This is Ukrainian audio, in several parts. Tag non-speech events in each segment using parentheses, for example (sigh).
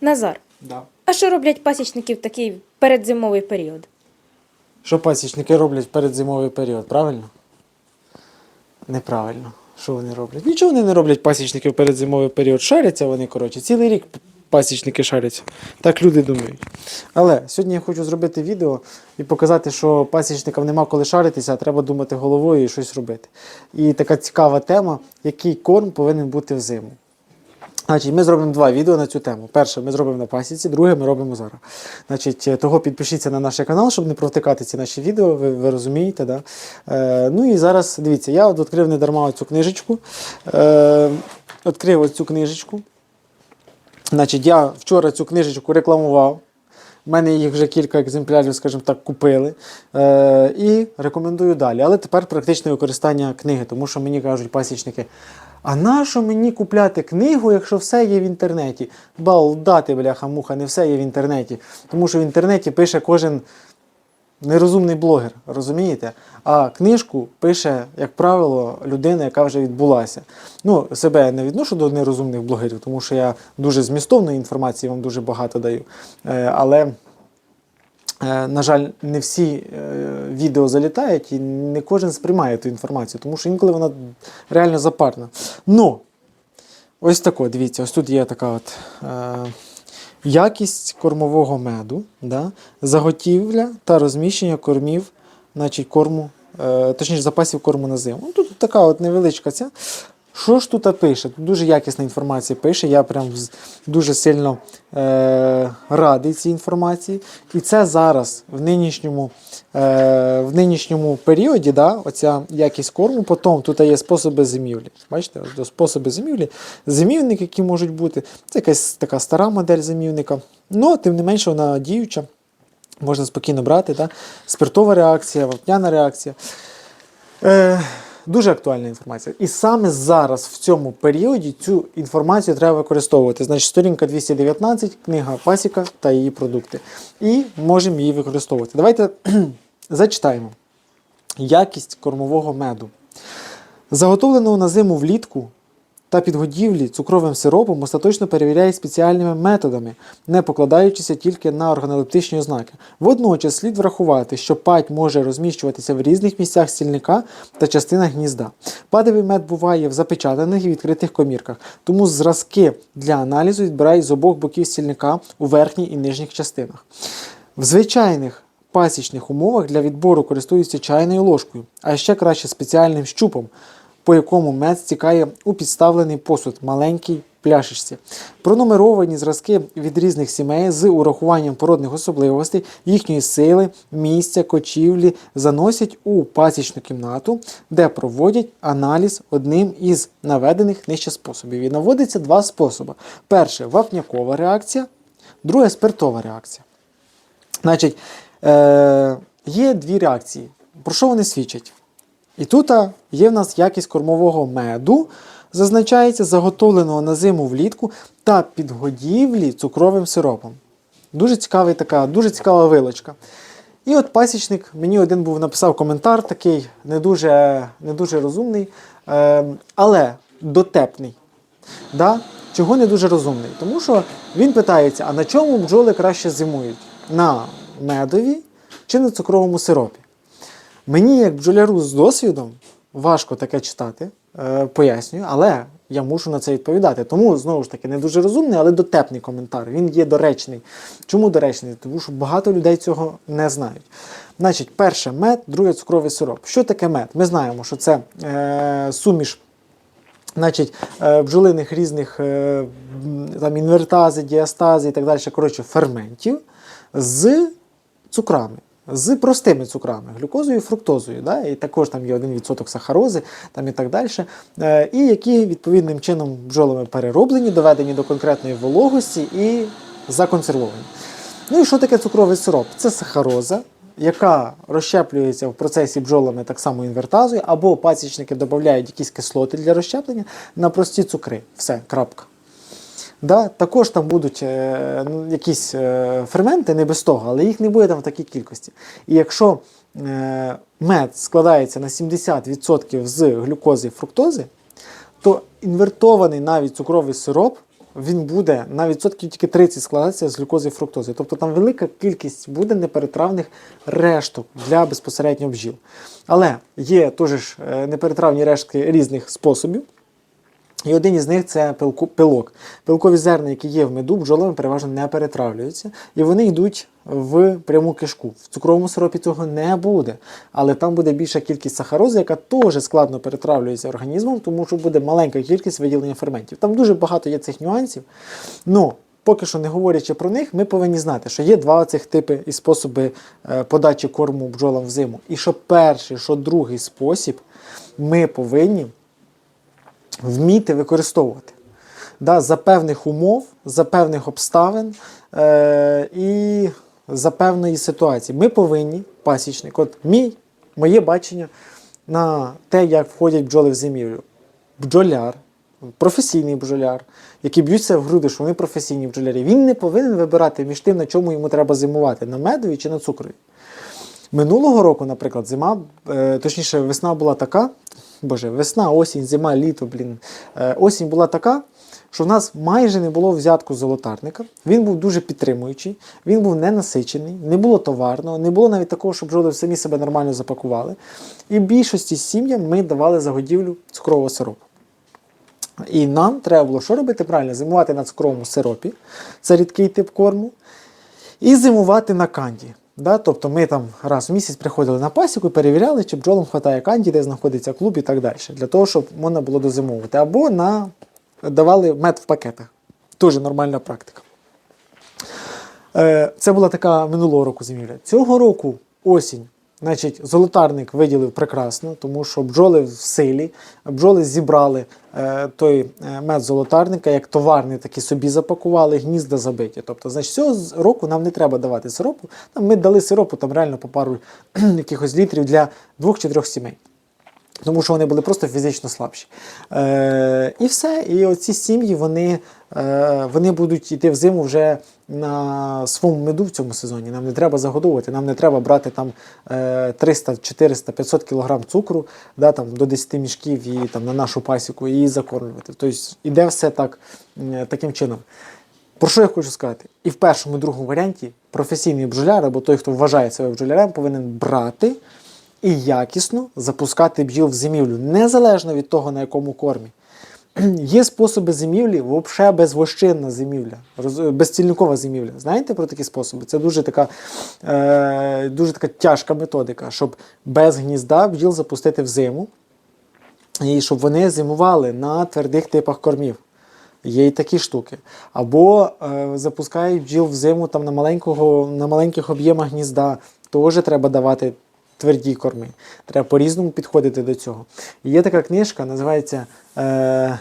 Назар, Да. а що роблять пасічники в такий передзимовий період? Що пасічники роблять в передзимовий період, правильно? Неправильно. Що вони роблять? Нічого вони не роблять пасічники в передзимовий період. Шаряться вони, коротше, цілий рік пасічники шаряться. Так люди думають. Але сьогодні я хочу зробити відео і показати, що пасічникам нема коли шаритися, а треба думати головою і щось робити. І така цікава тема, який корм повинен бути взиму. Значить, ми зробимо два відео на цю тему. Перше ми зробимо на пасіці, друге ми робимо зараз. Значить, е, того підпишіться на наш канал, щоб не провтикати ці наші відео, ви, ви розумієте. Да? Е, ну і зараз дивіться, я от відкрив недарма цю книжечку. Е, відкрив оцю книжечку. Значить, я вчора цю книжечку рекламував. У мене їх вже кілька екземплярів, скажімо так, купили. Е, і рекомендую далі. Але тепер практичне використання книги, тому що мені кажуть пасічники. А нащо мені купляти книгу, якщо все є в інтернеті? Балдати, бляха, муха, не все є в інтернеті. Тому що в інтернеті пише кожен нерозумний блогер, розумієте? А книжку пише, як правило, людина, яка вже відбулася. Ну, себе я не відношу до нерозумних блогерів, тому що я дуже змістовної інформації вам дуже багато даю. Е, але. Е, На жаль, не всі е, відео залітають і не кожен сприймає ту інформацію, тому що інколи вона реально запарна. Ну, ось тако, дивіться, ось тут є така от е, якість кормового меду, да, заготівля та розміщення кормів, значить, корму, е, точніше, запасів корму на зиму. Ну, тут така от невеличка ця. Що ж тут пише? Тут дуже якісна інформація пише. Я прям дуже сильно е, радий цій інформації. І це зараз в нинішньому, е, в нинішньому періоді, да, оця якість корму. Потім тут є способи зимівлі. Бачите, способи зимівлі. Зимівники, які можуть бути. Це якась така стара модель зимівника. Ну, тим не менше, вона діюча. Можна спокійно брати. Да? Спиртова реакція, вапняна реакція. Е, дуже актуальна інформація. І саме зараз, в цьому періоді, цю інформацію треба використовувати. Значить, сторінка 219, книга Пасіка та її продукти. І можемо її використовувати. Давайте (clears throat) зачитаємо. Якість кормового меду. Заготовленого на зиму влітку та підгодівлі цукровим сиропом остаточно перевіряють спеціальними методами, не покладаючися тільки на органолептичні ознаки. Водночас слід врахувати, що падь може розміщуватися в різних місцях стільника та частинах гнізда. Падовий мед буває в запечатаних і відкритих комірках, тому зразки для аналізу відбирають з обох боків стільника у верхній і нижніх частинах. В звичайних пасічних умовах для відбору користуються чайною ложкою, а ще краще спеціальним щупом, по якому мед стікає у підставлений посуд маленькій пляшечці. Пронумеровані зразки від різних сімей з урахуванням породних особливостей, їхньої сили, місця, кочівлі заносять у пасічну кімнату, де проводять аналіз одним із наведених нижче способів. І наводиться два способи: перше вапнякова реакція, друге спиртова реакція. Значить, е, є дві реакції. Про що вони свідчать? І тут є в нас якість кормового меду, зазначається заготовленого на зиму влітку та підгодівлі цукровим сиропом. Дуже цікавий така, дуже цікава вилочка. І от пасічник мені один був написав коментар, такий не дуже, не дуже розумний, е, але дотепний. Да? Чого не дуже розумний? Тому що він питається, а на чому бджоли краще зимують? На медові чи на цукровому сиропі? Мені, як бджоляру з досвідом, важко таке читати, е, пояснюю, але я мушу на це відповідати. Тому, знову ж таки, не дуже розумний, але дотепний коментар. Він є доречний. Чому доречний? Тому що багато людей цього не знають. Значить, перше мед, друге цукровий сироп. Що таке мед? Ми знаємо, що це е, суміш Значить, е, бджолиних різних е, там, інвертази, діастази і так далі, коротше, ферментів з цукрами, з простими цукрами, глюкозою і фруктозою. Да? І також там є 1% сахарози там і так далі. Е, І які відповідним чином бджолами перероблені, доведені до конкретної вологості і законсервовані. Ну і що таке цукровий сироп? Це сахароза, яка розщеплюється в процесі бджолами так само інвертазою, або пасічники додають якісь кислоти для розщеплення на прості цукри. Все, крапка. Да, також там будуть е, ну, якісь е, ферменти, не без того, але їх не буде там в такій кількості. І якщо е, мед складається на 70% з глюкози і фруктози, то інвертований навіть цукровий сироп він буде на відсотків тільки 30 складатися з глюкози і фруктози. Тобто там велика кількість буде неперетравних решток для безпосередньо бджіл. Але є теж е, неперетравні рештки різних способів. І один із них це пилок. Пилкові зерна, які є в меду, бджолами переважно не перетравлюються, і вони йдуть в пряму кишку. В цукровому сиропі цього не буде. Але там буде більша кількість сахарози, яка теж складно перетравлюється організмом, тому що буде маленька кількість виділення ферментів. Там дуже багато є цих нюансів. Ну, поки що не говорячи про них, ми повинні знати, що є два цих типи і способи е, подачі корму бджолам в зиму. І що перший, що другий спосіб ми повинні вміти використовувати. Да, за певних умов, за певних обставин е, і за певної ситуації. Ми повинні, пасічник, от мій, моє бачення на те, як входять бджоли в зимівлю. Бджоляр, професійний бджоляр, які б'ються в груди, що вони професійні бджолярі, він не повинен вибирати між тим, на чому йому треба зимувати, на медові чи на цукрові. Минулого року, наприклад, зима, е, точніше, весна була така. Боже, весна, осінь, зима, літо, блін. Е, осінь була така, що в нас майже не було взятку золотарника. Він був дуже підтримуючий, він був ненасичений, не було товарного, не було навіть такого, щоб бджоли самі себе нормально запакували. І більшості сім'ям ми давали загодівлю цукрового сиропу. І нам треба було що робити правильно? Зимувати на цукровому сиропі, це рідкий тип корму, і зимувати на канді. Да? Тобто ми там раз в місяць приходили на пасіку і перевіряли, чи бджолам вистачає канді, де знаходиться клуб і так далі, для того, щоб можна було дозимовувати. Або на... давали мед в пакетах. Дуже нормальна практика. Е, Це була така минулого року зимівля. Цього року осінь. Значить, золотарник виділив прекрасно, тому що бджоли в силі, бджоли зібрали е, той е, мед золотарника, як товарний, таки собі запакували, гнізда забиті. Тобто, значить, цього року нам не треба давати сиропу. Там ми дали сиропу там реально по пару (clears throat) якихось літрів для двох чи трьох сімей. Тому що вони були просто фізично слабші. Е, і все. І оці сім'ї вони, вони будуть йти в зиму вже на своєму меду в цьому сезоні. Нам не треба загодовувати, нам не треба брати там е, 300, 400, 500 кг цукру да, там, до 10 мішків і, там, на нашу пасіку і закормлювати. Тобто іде все так, таким чином. Про що я хочу сказати? І в першому і другому варіанті професійний бджоляр або той, хто вважає себе бджолярем, повинен брати і якісно запускати бджіл в зимівлю, незалежно від того, на якому кормі. (clears throat) Є способи зимівлі, взагалі безвощинна зимівля, безцільникова зимівля. Знаєте про такі способи? Це дуже така, е, дуже така тяжка методика, щоб без гнізда бджіл запустити в зиму, і щоб вони зимували на твердих типах кормів. Є і такі штуки. Або е, запускають бджіл в зиму там, на, маленького, на маленьких об'ємах гнізда. Теж треба давати тверді корми. Треба по-різному підходити до цього. Є така книжка, називається е,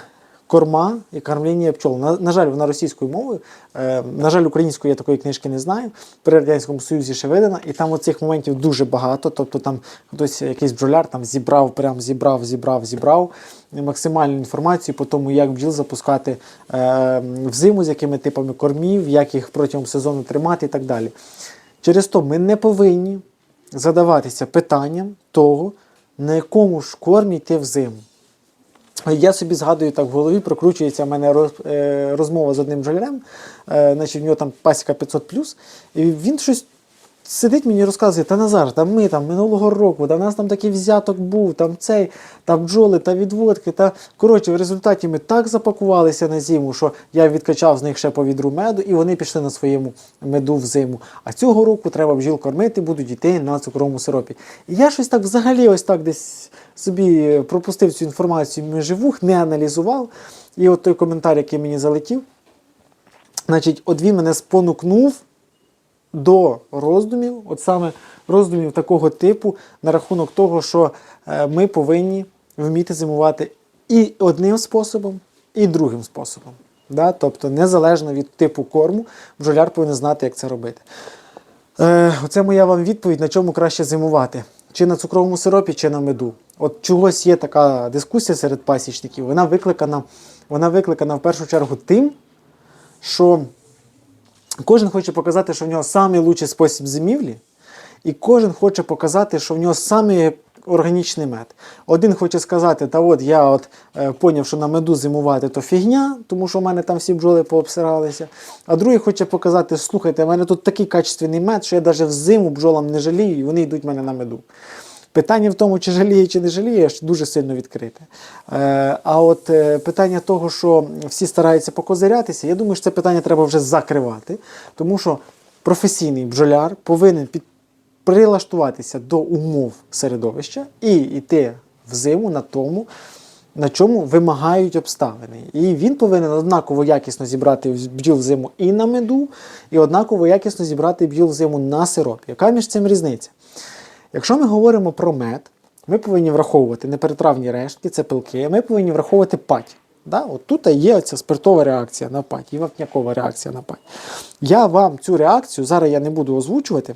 Корма і кормління пчол. На, на жаль, вона російською мовою. Е, на жаль, українською я такої книжки не знаю. При Радянському Союзі ще видана, і там оцих моментів дуже багато. Тобто там хтось якийсь бджоляр там зібрав, прям зібрав, зібрав, зібрав максимальну інформацію по тому, як бджіл запускати е, в зиму, з якими типами кормів, як їх протягом сезону тримати і так далі. Через то ми не повинні задаватися питанням того, на якому ж кормі йти взиму. Я собі згадую так в голові, прокручується в мене роз- е, розмова з одним бджолярем, е, значить в нього там пасіка 500 і він щось сидить мені і розказує, та Назар, та ми там минулого року, та в нас там такий взяток був, там цей, та бджоли, та відводки. Та коротше, в результаті ми так запакувалися на зиму, що я відкачав з них ще по відру меду, і вони пішли на своєму меду в зиму. А цього року треба бджіл кормити, будуть йти на цукровому сиропі. І я щось так взагалі ось так десь собі пропустив цю інформацію між вух, не аналізував. І от той коментар, який мені залетів, значить, от він мене спонукнув до роздумів, от саме роздумів такого типу, на рахунок того, що е, ми повинні вміти зимувати і одним способом, і другим способом. Да? Тобто, незалежно від типу корму, бджоляр повинен знати, як це робити. Е, оце моя вам відповідь, на чому краще зимувати. Чи на цукровому сиропі, чи на меду. От чогось є така дискусія серед пасічників. Вона викликана, вона викликана в першу чергу тим, що Кожен хоче показати, що в нього найкращий спосіб зимівлі, і кожен хоче показати, що в нього самий органічний мед. Один хоче сказати, та от я от е, поняв, що на меду зимувати то фігня, тому що в мене там всі бджоли пообсиралися. А другий хоче показати, слухайте, в мене тут такий качественний мед, що я навіть взиму бджолам не жалію, і вони йдуть в мене на меду. Питання в тому, чи жаліє, чи не жаліє, дуже сильно відкрите. Е, а от е, питання того, що всі стараються покозирятися, я думаю, що це питання треба вже закривати, тому що професійний бджоляр повинен під, прилаштуватися до умов середовища і йти в зиму на тому, на чому вимагають обставини. І він повинен однаково якісно зібрати бджіл в зиму і на меду, і однаково якісно зібрати бджіл в зиму на сиропі. Яка між цим різниця? Якщо ми говоримо про мед, ми повинні враховувати неперетравні рештки, це пилки, ми повинні враховувати пать. Да? От тут є оця спиртова реакція на пать і вапнякова реакція на пать. Я вам цю реакцію, зараз я не буду озвучувати,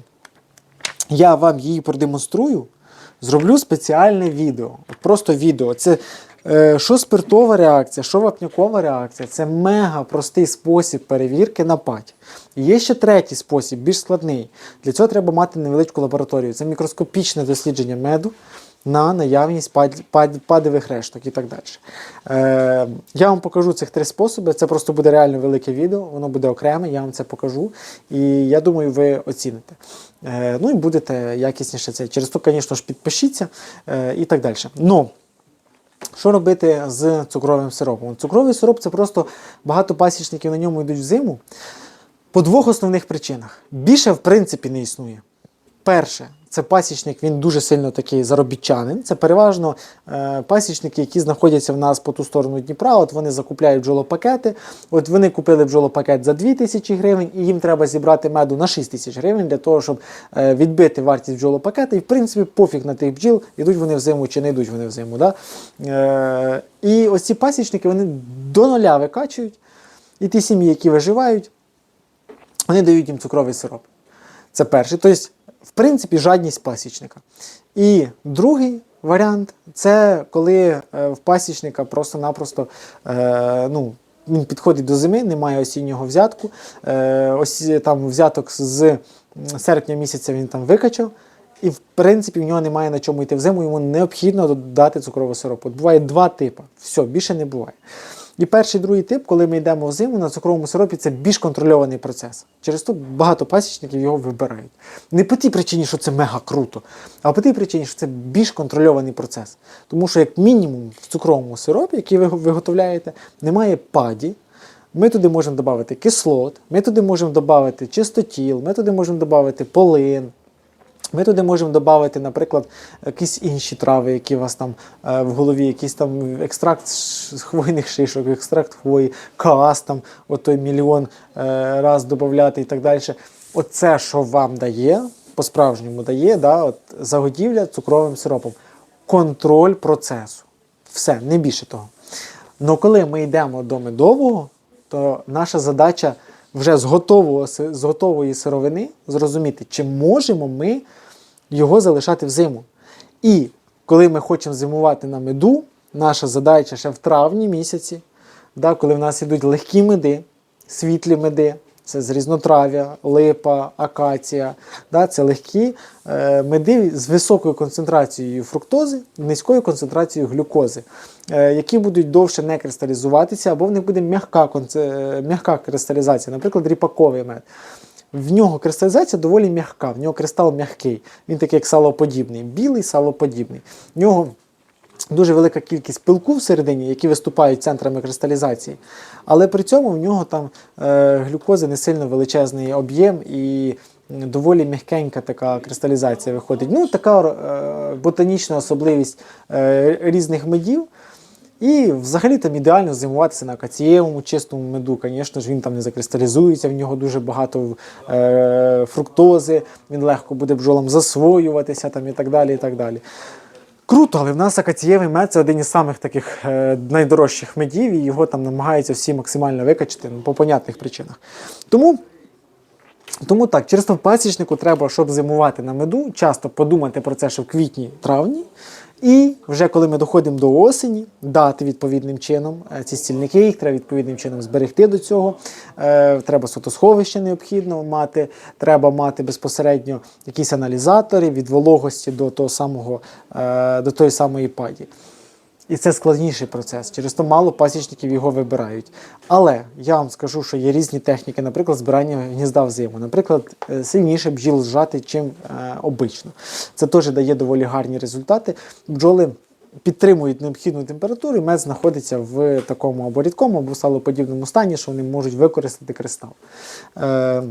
я вам її продемонструю, зроблю спеціальне відео. Просто відео. Це що спиртова реакція, що вапнякова реакція. Це мега простий спосіб перевірки на пать. Є ще третій спосіб, більш складний. Для цього треба мати невеличку лабораторію. Це мікроскопічне дослідження меду на наявність пад, пад, падових решток і так далі. Е, я вам покажу цих три способи. Це просто буде реально велике відео, воно буде окреме, я вам це покажу. І я думаю, ви оціните. Е, ну і будете якісніше це. Через то, звісно ж, підпишіться е, і так далі. Но, що робити з цукровим сиропом? Цукровий сироп це просто багато пасічників на ньому йдуть в зиму. По двох основних причинах. Більше, в принципі, не існує. Перше, це пасічник, він дуже сильно такий заробітчанин. Це переважно е, пасічники, які знаходяться в нас по ту сторону Дніпра. От вони закупляють бджолопакети. От вони купили бджолопакет за 2 тисячі гривень, і їм треба зібрати меду на 6 тисяч гривень для того, щоб е, відбити вартість бджолопакета. І в принципі пофіг на тих бджіл, йдуть вони в зиму чи не йдуть вони в зиму. Да? Е, і ось ці пасічники вони до нуля викачують. І ті сім'ї, які виживають, вони дають їм цукровий сироп. Це перший. Тобто, в принципі, жадність пасічника. І другий варіант це коли е, в пасічника просто-напросто е, ну, він підходить до зими, немає осіннього взятку. Е, ось там взяток з серпня місяця він там викачав. І, в принципі, в нього немає на чому йти в зиму, йому необхідно додати цукрового сиропу. Буває два типи. Все, більше не буває. І перший другий тип, коли ми йдемо в зиму на цукровому сиропі, це більш контрольований процес. Через то багато пасічників його вибирають. Не по тій причині, що це мега круто, а по тій причині, що це більш контрольований процес. Тому що, як мінімум, в цукровому сиропі, який ви виготовляєте, немає паді. Ми туди можемо додати кислот, ми туди можемо додати чистотіл, ми туди можемо додати полин, ми туди можемо додати, наприклад, якісь інші трави, які у вас там е, в голові, якийсь там екстракт з хвойних шишок, екстракт хвої, каас там, от той мільйон е, раз додати і так далі. Оце, що вам дає, по-справжньому дає, да, от, заготівля цукровим сиропом. Контроль процесу. Все, не більше того. Но коли ми йдемо до медового, то наша задача вже з, готового, з готової сировини зрозуміти, чи можемо ми його залишати в зиму. І коли ми хочемо зимувати на меду, наша задача ще в травні місяці, да, коли в нас йдуть легкі меди, світлі меди, це з різнотрав'я, липа, акація. Да, це легкі е, меди з високою концентрацією фруктози, низькою концентрацією глюкози, е, які будуть довше не кристалізуватися, або в них буде м'яка, е, кристалізація, наприклад, ріпаковий мед. В нього кристалізація доволі м'яка, в нього кристал м'який. Він такий як салоподібний, білий салоподібний. В нього дуже велика кількість пилку всередині, які виступають центрами кристалізації. Але при цьому в нього там е, глюкози не сильно величезний об'єм і доволі м'якенька така кристалізація виходить. Ну, така е, ботанічна особливість е, різних медів. І взагалі там ідеально зимуватися на акацієвому чистому меду. Звісно ж, він там не закристалізується, в нього дуже багато е, фруктози, він легко буде бджолам засвоюватися там, і так далі. і так далі. Круто, але в нас акацієвий мед це один із самих таких е, найдорожчих медів, і його там намагаються всі максимально викачати ну, по понятних причинах. Тому тому так, через пасічнику треба, щоб зимувати на меду, часто подумати про це ще в квітні-травні. І вже коли ми доходимо до осені, дати відповідним чином е, ці стільники, їх треба відповідним чином зберегти до цього. Е, Треба сотосховище необхідно мати, треба мати безпосередньо якісь аналізатори від вологості до того самого е, до тої самої паді. І це складніший процес. Через то мало пасічників його вибирають. Але я вам скажу, що є різні техніки, наприклад, збирання гнізда взиму. Наприклад, е, сильніше бджіл зжати, чим е, обично. Це теж дає доволі гарні результати. Бджоли підтримують необхідну температуру, і мед знаходиться в такому або рідкому, або салоподібному стані, що вони можуть використати кристал. Е,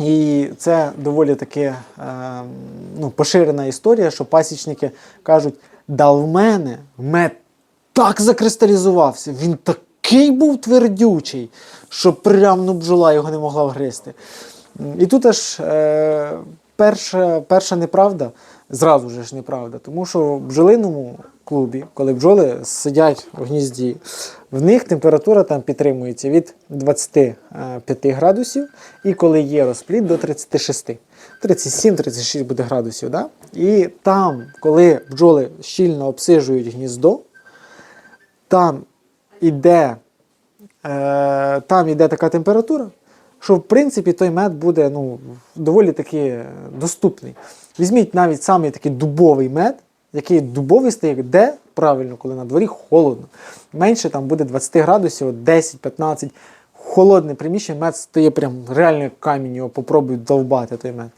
і це доволі таки е, ну, поширена історія, що пасічники кажуть, да в мене мед так закристалізувався, він такий був твердючий, що прям ну, бджола його не могла вгризти. І тут аж е, перша, перша неправда, зразу ж неправда, тому що в бджолиному клубі, коли бджоли сидять у гнізді, в них температура там підтримується від 25 градусів, і коли є розплід до 36. 37-36 буде градусів. Да? І там, коли бджоли щільно обсижують гніздо, там іде, е, там іде така температура, що в принципі той мед буде ну, доволі таки доступний. Візьміть навіть самий такий дубовий мед, який дубовий стає, де правильно, коли на дворі холодно. Менше там буде 20 градусів, 10-15. Холодне приміщення, мед стає прям реально камінь, його попробують довбати той мед.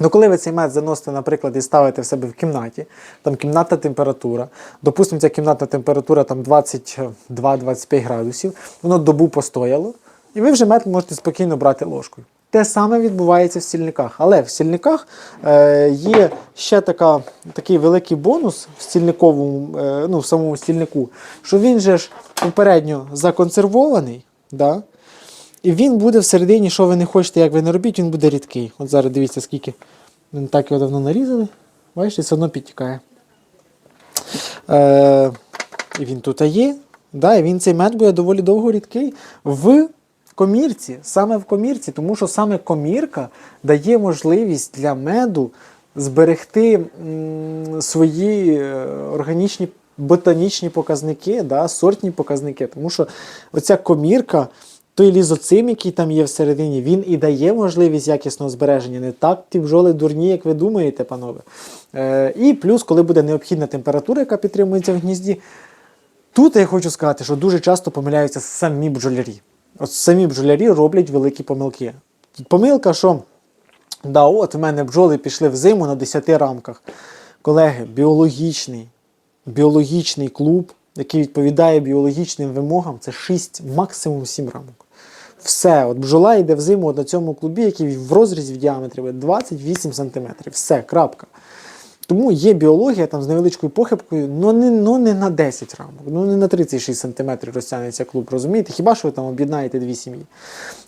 Ну, коли ви цей мед заносите, наприклад, і ставите в себе в кімнаті, там кімнатна температура, допустимо, ця кімнатна температура там 22-25 градусів, воно добу постояло, і ви вже мед можете спокійно брати ложкою. Те саме відбувається в стільниках. Але в стільниках е, є ще така, такий великий бонус в стільниковому, е, ну, в самому стільнику, що він же ж попередньо законсервований. Да? І він буде всередині, що ви не хочете, як ви не робіть, він буде рідкий. От зараз дивіться, скільки ми так його давно нарізали. Бачите, все одно підтікає. Е, і він тут є. Да, і він цей мед буде доволі довго рідкий в комірці, саме в комірці, тому що саме комірка дає можливість для меду зберегти м, свої е, органічні ботанічні показники, да, сортні показники. Тому що оця комірка, той лізоцим, який там є всередині, він і дає можливість якісного збереження. Не так ті бджоли дурні, як ви думаєте, панове. Е, і плюс, коли буде необхідна температура, яка підтримується в гнізді, Тут я хочу сказати, що дуже часто помиляються самі бджолярі. От самі бджолярі роблять великі помилки. Помилка, що да, от в мене бджоли пішли в зиму на 10 рамках. Колеги, біологічний, біологічний клуб, який відповідає біологічним вимогам, це 6, максимум 7 рамок. Все, от бджола йде в зиму на цьому клубі, який в розрізі в діаметрі 28 см. Все, крапка. Тому є біологія там з невеличкою похибкою, ну не, ну не на 10 рамок, ну не на 36 см розтягнеться клуб, розумієте? Хіба що ви там об'єднаєте дві сім'ї?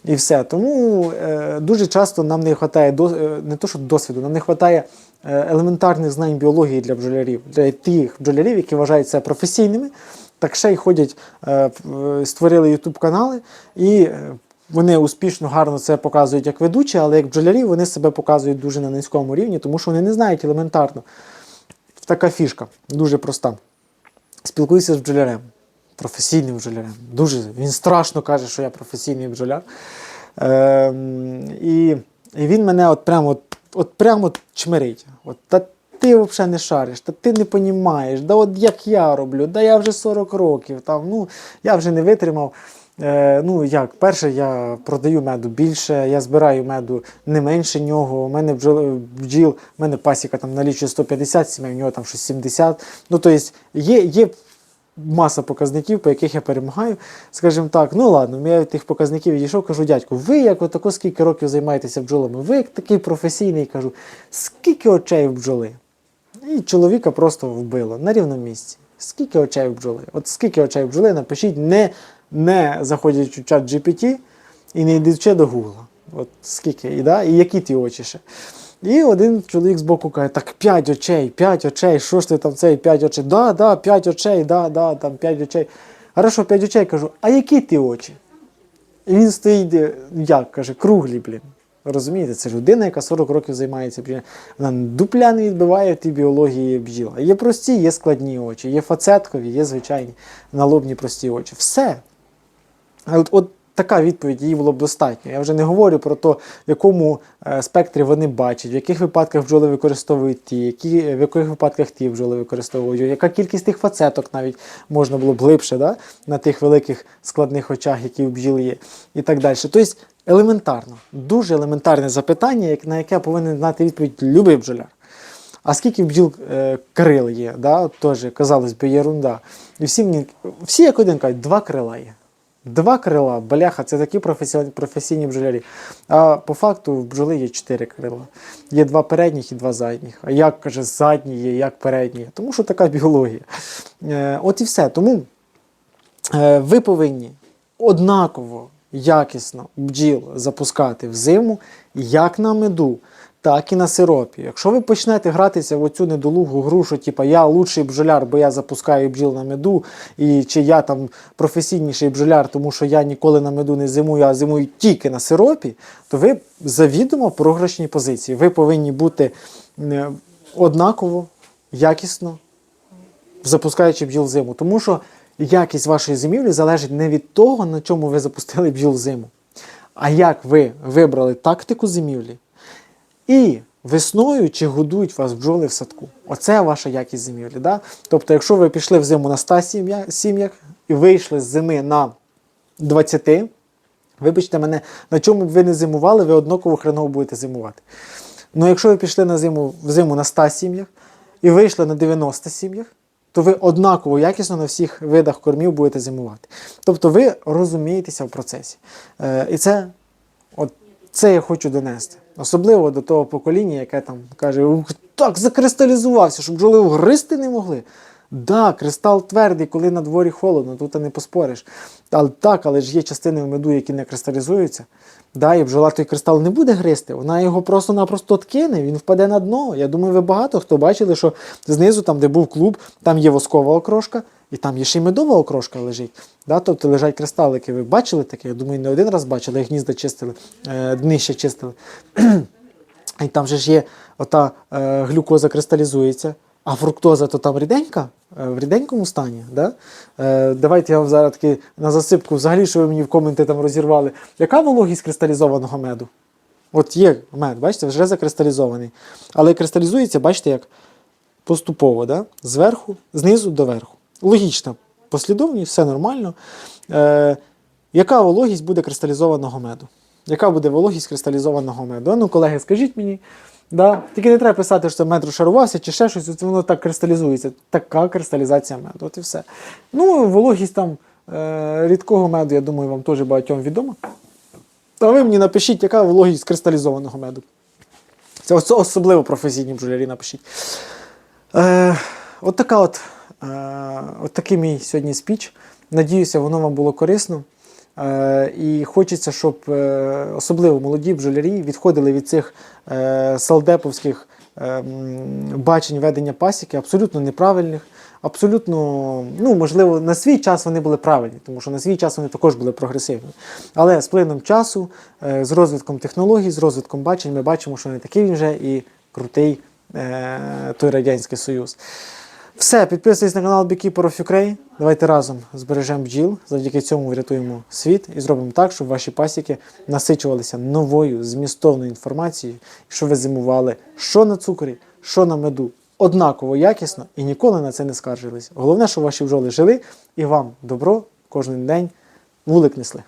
І все. Тому е, дуже часто нам не вистачає е, не то, що досвіду, нам не вистачає е, елементарних знань біології для бджолярів, для тих бджолярів, які вважають себе професійними, так ще й ходять, е, створили YouTube канали і. е, вони успішно, гарно це показують як ведучі, але як бджолярі вони себе показують дуже на низькому рівні, тому що вони не знають елементарно. Така фішка, дуже проста. Спілкуюся з бджолярем, професійним бджолярем. Дуже, він страшно каже, що я професійний бджоляр. Ем, і, і він мене от прямо, от, от прямо чмирить. От, ти взагалі не шариш, та ти не понімаєш, да от як я роблю, да я вже 40 років, там, ну, я вже не витримав. Е, ну як, перше, я продаю меду більше, я збираю меду не менше нього. У мене бджол, бджіл, у мене пасіка там налічує 150 сімей, у нього там щось 70. Ну, тобто є, є маса показників, по яких я перемагаю. Скажімо так, ну ладно, я від тих показників відійшов, кажу, дядьку, ви як отако скільки років займаєтеся бджолами? Ви як такий професійний, кажу, скільки очей в бджоли? І чоловіка просто вбило на рівному місці. Скільки очей бджоли? От скільки очей бджоли, напишіть, не, не заходячи в чат GPT і не йдучи до Гугла. От скільки, і, да? і які ті очі ще. І один чоловік збоку каже, так 5 очей, 5 очей, що ж ти там цей 5 очей? Да, да, 5 очей, да, да, там 5 очей. Хорошо, 5 очей кажу, а які ті очі? І він стоїть, як каже, круглі, блін. Розумієте, це людина, яка 40 років займається бджілою. Вона дупля не відбиває в біології бджіл. Є прості, є складні очі, є фацеткові, є звичайні налобні прості очі. Все. От, от така відповідь їй було б достатньо. Я вже не говорю про те, в якому е, спектрі вони бачать, в яких випадках бджоли використовують ті, які, в яких випадках ті бджоли використовують, яка кількість тих фацеток навіть можна було б глибше да? на тих великих складних очах, які у бджіл є, і так далі. Тобто елементарно, дуже елементарне запитання, на яке повинен знати відповідь любий бджоляр. А скільки бджіл е, крил є, да? Теж, казалось би, єрунда. І всі, мені, всі як один кажуть, два крила є. Два крила, бляха, це такі професіональні, професійні бджолярі. А по факту в бджоли є чотири крила. Є два передніх і два задніх. А як каже, задні є, як передні? Тому що така біологія. Е, от і все. Тому е, ви повинні однаково якісно бджіл запускати в зиму, як на меду, так і на сиропі. Якщо ви почнете гратися в оцю недолугу гру, що типа я лучший бджоляр, бо я запускаю бджіл на меду, і чи я там професійніший бджоляр, тому що я ніколи на меду не зимую, а зимую тільки на сиропі, то ви завідомо в програшній позиції. Ви повинні бути е, однаково, якісно запускаючи бджіл зиму. Тому що якість вашої зимівлі залежить не від того, на чому ви запустили бджіл зиму, а як ви вибрали тактику зимівлі. І весною чи годують вас бджоли в садку. Оце ваша якість зимівлі. Да? Тобто, якщо ви пішли в зиму на 100 сім'ях і вийшли з зими на 20, вибачте мене, на чому б ви не зимували, ви однаково хреново будете зимувати. Ну, якщо ви пішли на зиму, в зиму на 100 сім'ях і вийшли на 90 сім'ях, то ви однаково якісно на всіх видах кормів будете зимувати. Тобто ви розумієтеся в процесі. Е, і це, от, це я хочу донести. Особливо до того покоління, яке там каже, так закристалізувався, щоб бджоли гристи не могли. Да, кристал твердий, коли на дворі холодно, тут не поспориш. Але так, але ж є частини в меду, які не кристалізуються. Да, і бджола той кристал не буде гристи, вона його просто-напросто откине, він впаде на дно. Я думаю, ви багато хто бачили, що знизу, там, де був клуб, там є воскова окрошка, і там є ще й медова окрошка лежить. Да, тобто лежать кристалики. Ви бачили таке? Я думаю, не один раз бачили, гнізда чистили, е, днище чистили. (clears throat) І там же ж є ота е, глюкоза кристалізується, а фруктоза то там ріденька, е, в ріденькому стані. Да? Е, давайте я вам зараз таки на засипку, взагалі, що ви мені в коменти там розірвали. Яка вологість кристалізованого меду? От є мед, бачите, вже закристалізований. Але кристалізується, бачите, як поступово, да? зверху, знизу до верху. Логічна послідовність, все нормально. Е, яка вологість буде кристалізованого меду? Яка буде вологість кристалізованого меду? Ну, колеги, скажіть мені. Да? Тільки не треба писати, що це мед розшарувався чи ще щось, воно так кристалізується. Така кристалізація меду. От і все. Ну, вологість там е, рідкого меду, я думаю, вам теж багатьом відома. Та ви мені напишіть, яка вологість кристалізованого меду. Це ос- особливо професійні бджолярі напишіть. Е, от така от, е, от такий мій сьогодні спіч. Надіюся, воно вам було корисно. Е, і хочеться, щоб е, особливо молоді бджолярі відходили від цих е, салдеповських бачень ведення пасіки, абсолютно неправильних. Абсолютно, ну можливо, на свій час вони були правильні, тому що на свій час вони також були прогресивні. Але з плином часу, з розвитком технологій, з розвитком бачень, ми бачимо, що не такий він вже і крутий той Радянський Союз. Все, підписуйтесь на канал Beekeeper of Ukraine. Давайте разом збережемо бджіл. Завдяки цьому врятуємо світ і зробимо так, щоб ваші пасіки насичувалися новою змістовною інформацією, і щоб ви зимували що на цукрі, що на меду. Однаково якісно і ніколи на це не скаржились. Головне, щоб ваші бджоли жили і вам добро кожен день вулик несли.